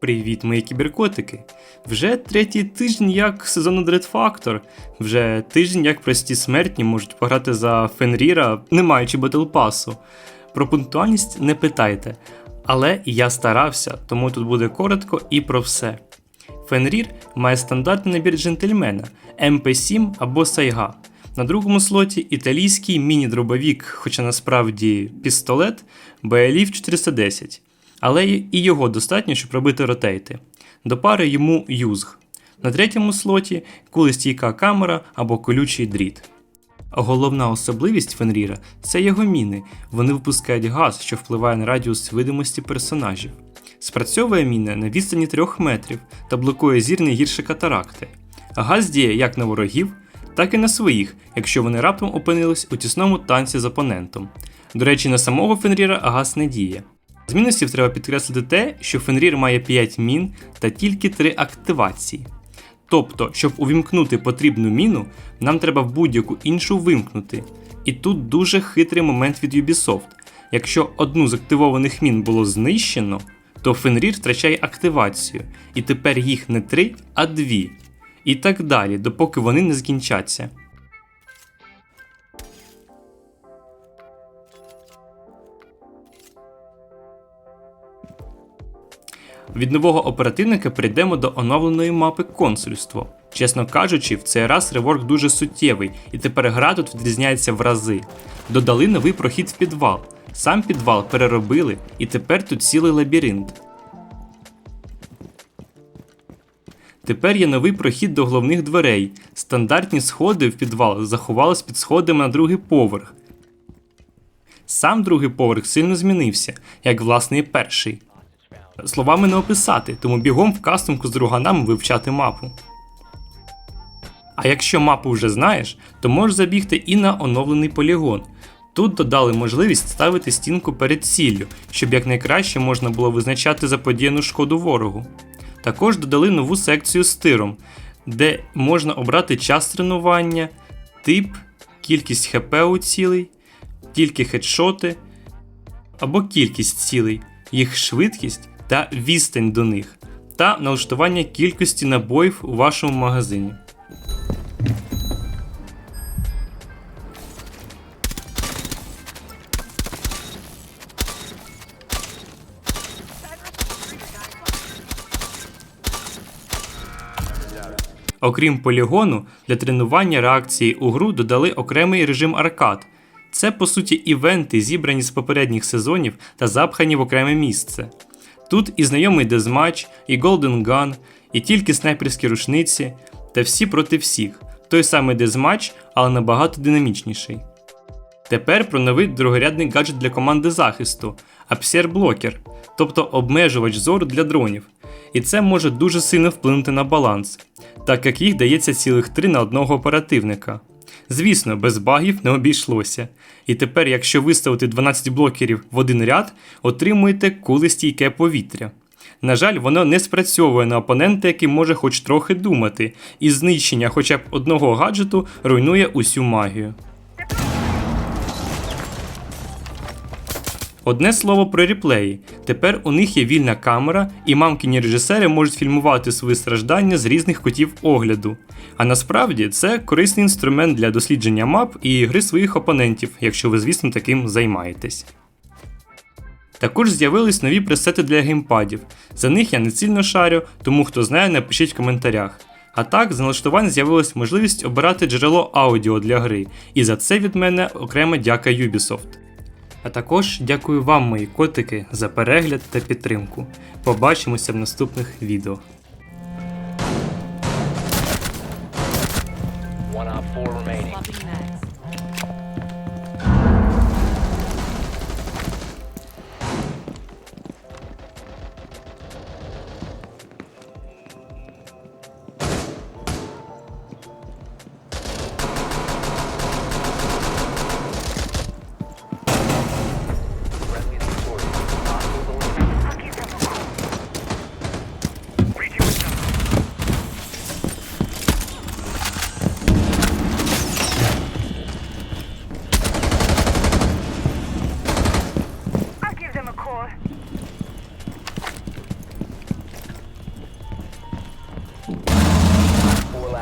Привіт, мої кіберкотики! Вже третій тиждень як сезону Dread Factor. Вже тиждень як прості смертні можуть пограти за Фенріра, не маючи батлпасу. Про пунктуальність не питайте, але я старався, тому тут буде коротко і про все. Фенрір має стандартний набір джентльмена МП7 або Сайга. На другому слоті італійський міні-дробовік, хоча насправді пістолет BLF 410 але і його достатньо, щоб робити ротейти. До пари йому юзг. На третьому слоті кулестійка камера або колючий дріт. Головна особливість Фенріра це його міни. Вони випускають газ, що впливає на радіус видимості персонажів. Спрацьовує міна на відстані 3 метрів та блокує зір не гірше катаракти. Газ діє як на ворогів, так і на своїх, якщо вони раптом опинились у тісному танці з опонентом. До речі, на самого Фенріра газ не діє. З мінусів треба підкреслити те, що Фенрір має 5 мін та тільки 3 активації. Тобто, щоб увімкнути потрібну міну, нам треба в будь-яку іншу вимкнути. І тут дуже хитрий момент від Ubisoft. Якщо одну з активованих мін було знищено, то Фенрір втрачає активацію, і тепер їх не 3, а 2. І так далі, допоки вони не скінчаться. Від нового оперативника перейдемо до оновленої мапи консульство. Чесно кажучи, в цей раз реворк дуже суттєвий, і тепер гра тут відрізняється в рази. Додали новий прохід в підвал. Сам підвал переробили, і тепер тут цілий лабіринт. Тепер є новий прохід до головних дверей. Стандартні сходи в підвал заховались під сходами на другий поверх. Сам другий поверх сильно змінився, як власне і перший. Словами не описати, тому бігом в кастомку з друганами вивчати мапу. А якщо мапу вже знаєш, то можеш забігти і на оновлений полігон. Тут додали можливість ставити стінку перед ціллю, щоб якнайкраще можна було визначати заподіяну шкоду ворогу. Також додали нову секцію з тиром, де можна обрати час тренування, тип, кількість ХП у цілей, тільки хедшоти або кількість цілей, їх швидкість та відстань до них, та налаштування кількості набоїв у вашому магазині. Окрім полігону, для тренування реакції у гру додали окремий режим аркад. Це по суті івенти, зібрані з попередніх сезонів та запхані в окреме місце. Тут і знайомий дезматч, і Golden Gun, і тільки снайперські рушниці, та всі проти всіх. Той самий дезматч, але набагато динамічніший. Тепер про новий другорядний гаджет для команди захисту Апсер Блокер, тобто обмежувач зору для дронів. І це може дуже сильно вплинути на баланс, так як їх дається цілих три на одного оперативника. Звісно, без багів не обійшлося. І тепер, якщо виставити 12 блокерів в один ряд, отримуєте кулестійке повітря. На жаль, воно не спрацьовує на опонента, який може хоч трохи думати, і знищення хоча б одного гаджету руйнує усю магію. Одне слово про реплеї. Тепер у них є вільна камера, і мамкіні режисери можуть фільмувати свої страждання з різних кутів огляду. А насправді це корисний інструмент для дослідження мап і гри своїх опонентів, якщо ви, звісно, таким займаєтесь. Також з'явились нові пресети для геймпадів. За них я не цільно шарю, тому хто знає, напишіть в коментарях. А так, з налаштувань з'явилась можливість обирати джерело аудіо для гри, і за це від мене окрема дяка Ubisoft. А також дякую вам, мої котики, за перегляд та підтримку. Побачимося в наступних відео.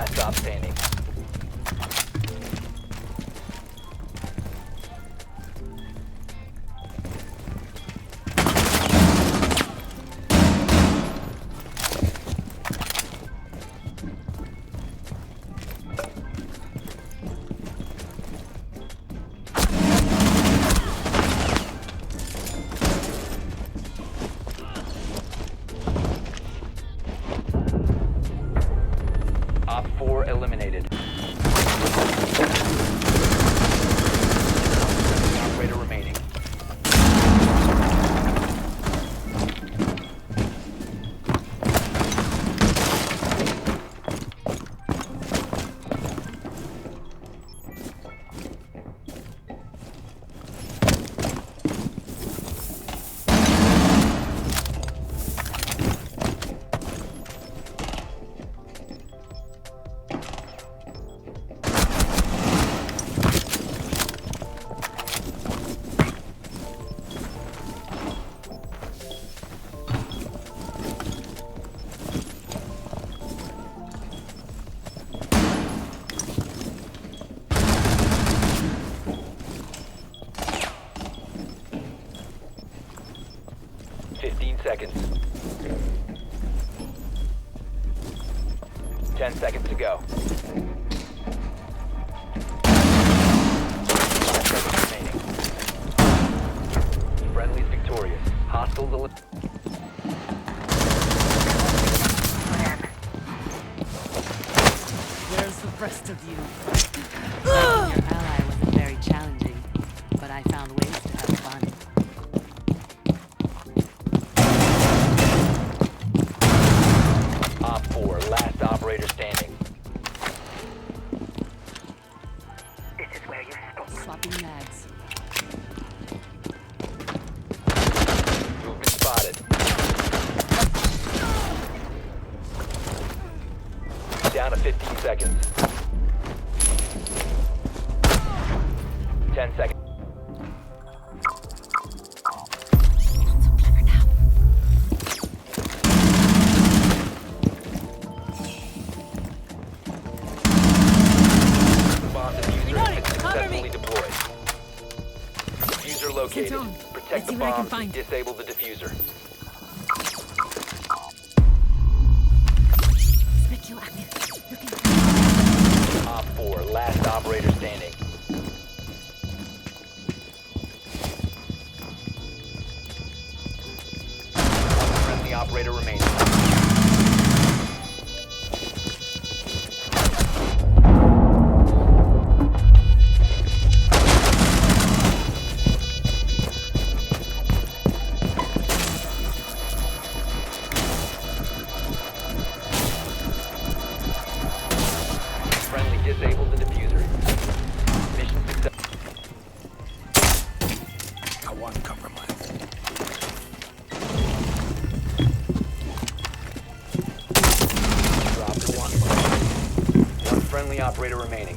Last stop standing. Seconds. Ten seconds to go. Five seconds remaining. Friendly's victorious. Hostiles eliminated. Where's the rest of you? Your ally wasn't very challenging, but I found ways Swapping mags. Movement spotted. Down to 15 seconds. 10 seconds. Protect the bombs and disable the diffuser. Op 4, last operator standing. One friendly operator remains. Friendly operator remaining.